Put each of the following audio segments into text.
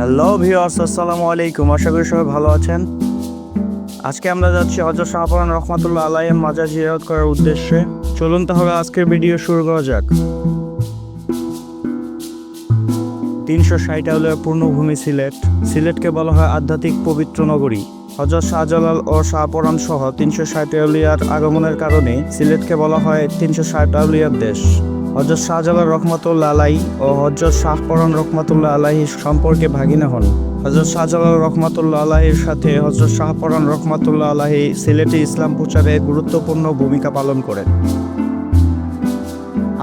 Hello viewers আসসালামু আলাইকুম। আশা করি সবাই ভালো আছেন। আজকে আমরা যাচ্ছি হজরত শাহপুরান রহমাতুল্লাহ আলাইয়ের মাজার জিয়ারত করার উদ্দেশ্যে। চলুন তাহলে আজকের ভিডিও শুরু করা যাক। তিনশো ষাট আউলের পূর্ণভূমি সিলেট। সিলেটকে বলা হয় আধ্যাত্মিক পবিত্র নগরী। হজরত শাহজালাল ও শাহপরান সহ তিনশো ষাট আউলিয়ার আগমনের কারণে সিলেটকে বলা হয় তিনশো ষাট আউলিয়ার দেশ। হজরত শাহজালাল রহমাতুল্লা আলাই ও হজরত শাহপরান রহমাতুল্লাহ আলাহি সম্পর্কে ভাগিনা হন। হজরত শাহজালাল রহমাতুল্লা আলাহির সাথে হজরত শাহপরান রহমাতুল্লা আলাহি সিলেটে ইসলাম প্রচারে গুরুত্বপূর্ণ ভূমিকা পালন করেন।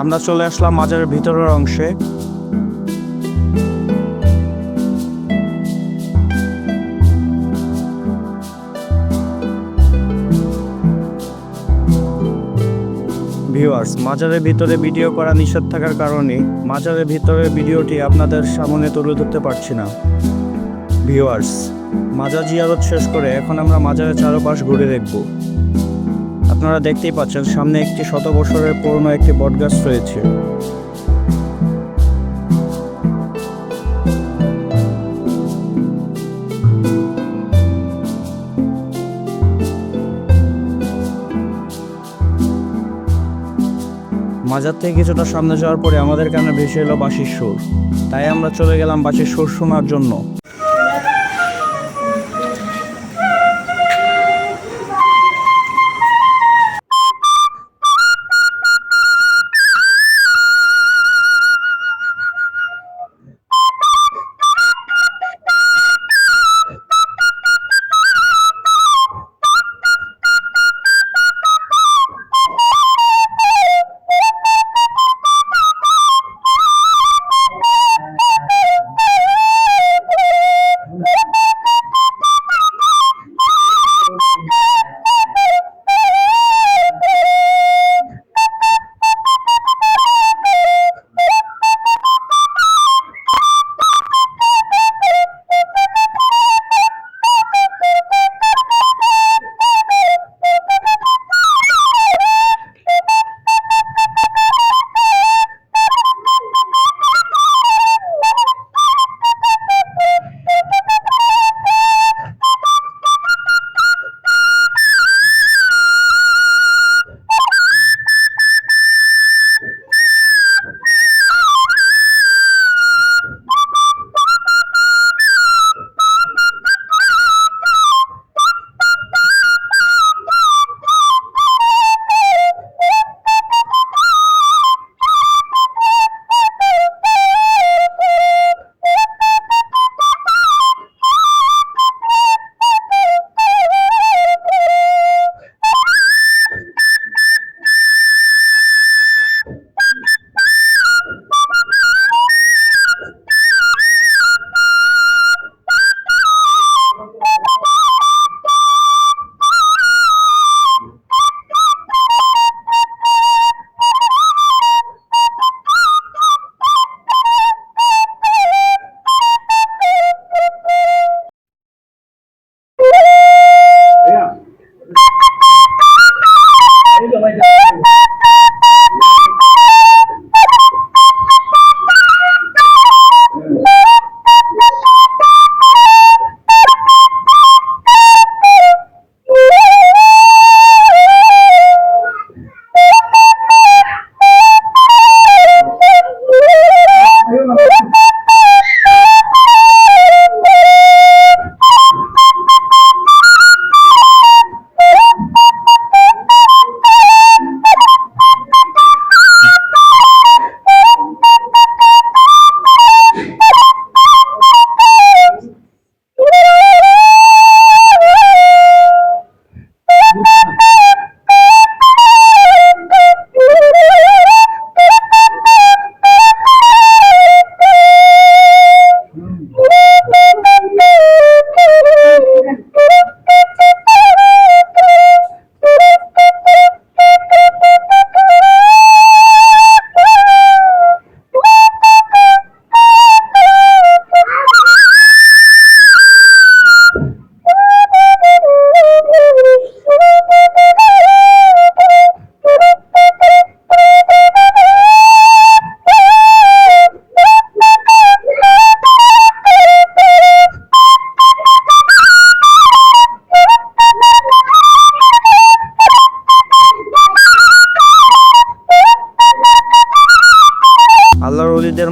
আমরা চলে আসলাম মাজারের ভিতরের অংশে। ভিউয়ার্স, মাজারের ভিতরে ভিডিও করা নিষেধ থাকার কারণে মাজারের ভিতরে ভিডিওটি আপনাদের সামনে তুলে ধরতে পারছি না। ভিউয়ার্স, মাজার জিয়ারত শেষ করে এখন আমরা মাজারের চারপাশ ঘুরে দেখব। আপনারা দেখতেই পাচ্ছেন, সামনে একটি শত বছরের পুরনো একটি বটগাছ রয়েছে। মাজার থেকে কিছুটা সামনে যাওয়ার পরে আমাদের কানে ভেসে এলো বাঁশির সুর? তাই আমরা চলে গেলাম বাঁশির সুর শোনার জন্য।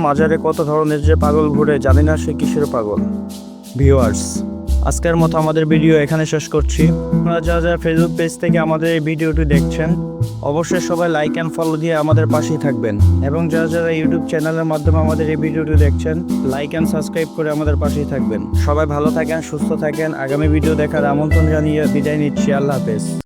মাজারে কত ধরনের যে পাগল ঘুরে জানি না সে কিসের পাগল। ভিউয়ার্স আজকের মতো আমাদের ভিডিও এখানে শেষ করছি। আপনারা যারা যারা ফেসবুক পেজ থেকে আমাদের এই ভিডিওটি দেখছেন অবশ্যই সবাই লাইক অ্যান্ড ফলো দিয়ে আমাদের পাশেই থাকবেন। এবং যারা যারা ইউটিউব চ্যানেলের মাধ্যমে আমাদের এই ভিডিওটি দেখছেন লাইক অ্যান্ড সাবস্ক্রাইব করে আমাদের পাশেই থাকবেন। সবাই ভালো থাকেন সুস্থ থাকেন। আগামী ভিডিও দেখার আমন্ত্রণ জানিয়ে বিদায় নিচ্ছি। আল্লাহ হাফেজ।